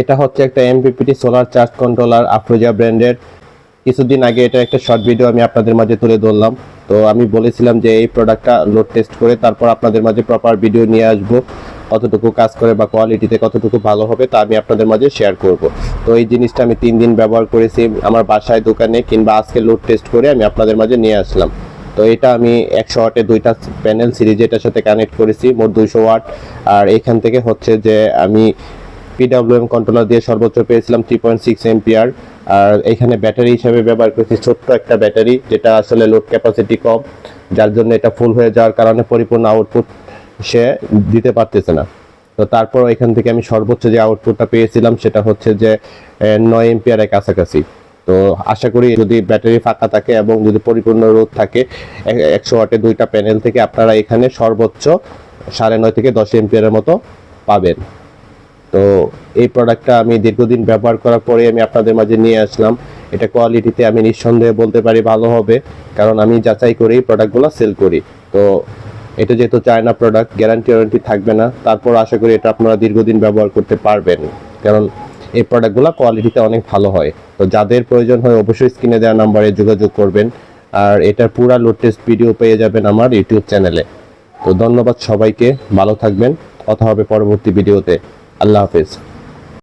এটা হচ্ছে একটা MPPT solar charge controller Afroza ব্র্যান্ডের। কিছুদিন আগে এটা একটা শর্ট ভিডিও আমি আপনাদের মাঝে তুলে ধরলাম। তো আমি বলেছিলাম যে এই প্রোডাক্টটা লোড টেস্ট করে তারপর আপনাদের মাঝে প্রপার ভিডিও নিয়ে আসব। কতটুকু কাজ করে বা কোয়ালিটিতে কতটুকু ভালো হবে তা আমি আপনাদের মাঝে শেয়ার করব। তো এই জিনিসটা আমি তিন দিন ব্যবহার করেছি আমার বাসায় দোকানে কিংবা আজকে লোড টেস্ট করে আমি আপনাদের মাঝে নিয়ে আসলাম। তো এটা আমি একশো ওয়াটে দুইটা প্যানেল সিরিজ এটার সাথে কানেক্ট করেছি, মোট দুইশো ওয়াট। আর এখান থেকে হচ্ছে যে আমি পিডাব্লিউএম কন্ট্রোলার দিয়ে সর্বোচ্চ পেয়েছিলাম থ্রি পয়েন্ট সিক্স এমপিআর আর এখানে ব্যাটারি হিসেবে ব্যবহার করেছি ছোট্ট একটা ব্যাটারি, যেটা আসলে লোড ক্যাপাসিটি কম, যার জন্য এটা ফুল হয়ে যাওয়ার কারণে পরিপূর্ণ আউটপুট সে দিতে পারতেছে না। তো তারপর এখান থেকে আমি সর্বোচ্চ যে আউটপুটটা পেয়েছিলাম, সেটা হচ্ছে যে নয় এমপিআর কাছাকাছি। তো আশা করি যদি ব্যাটারি ফাঁকা থাকে এবং যদি পরিপূর্ণ রোদ থাকে একশো ওয়াটে দুইটা প্যানেল থেকে আপনারা এখানে সর্বোচ্চ সাড়ে নয় থেকে দশ এমপিআরের মতো পাবেন। তো এই প্রোডাক্টটা আমি দীর্ঘদিন ব্যবহার করার পরে আমি আপনাদের মাঝে নিয়ে আসলাম। এটা কোয়ালিটিতে আমি নিঃসন্দেহে বলতে পারি ভালো হবে, কারণ আমি যাচাই করেই প্রোডাক্টগুলো সেল করি। তো এটা যেহেতু চায়না প্রোডাক্ট গ্যারান্টি ওয়ারেন্টি থাকবে না। তারপর আশা করি এটা আপনারা দীর্ঘদিন ব্যবহার করতে পারবেন, কারণ এই প্রোডাক্টগুলো কোয়ালিটিতে অনেক ভালো হয়। তো যাদের প্রয়োজন হয় অবশ্যই স্ক্রিনে দেওয়া নাম্বারে যোগাযোগ করবেন। আর এটার পুরা লোড টেস্ট ভিডিও পেয়ে যাবেন আমার ইউটিউব চ্যানেলে। তো ধন্যবাদ সবাইকে, ভালো থাকবেন। কথা হবে পরবর্তী ভিডিওতে আল্লাহ হাফেজ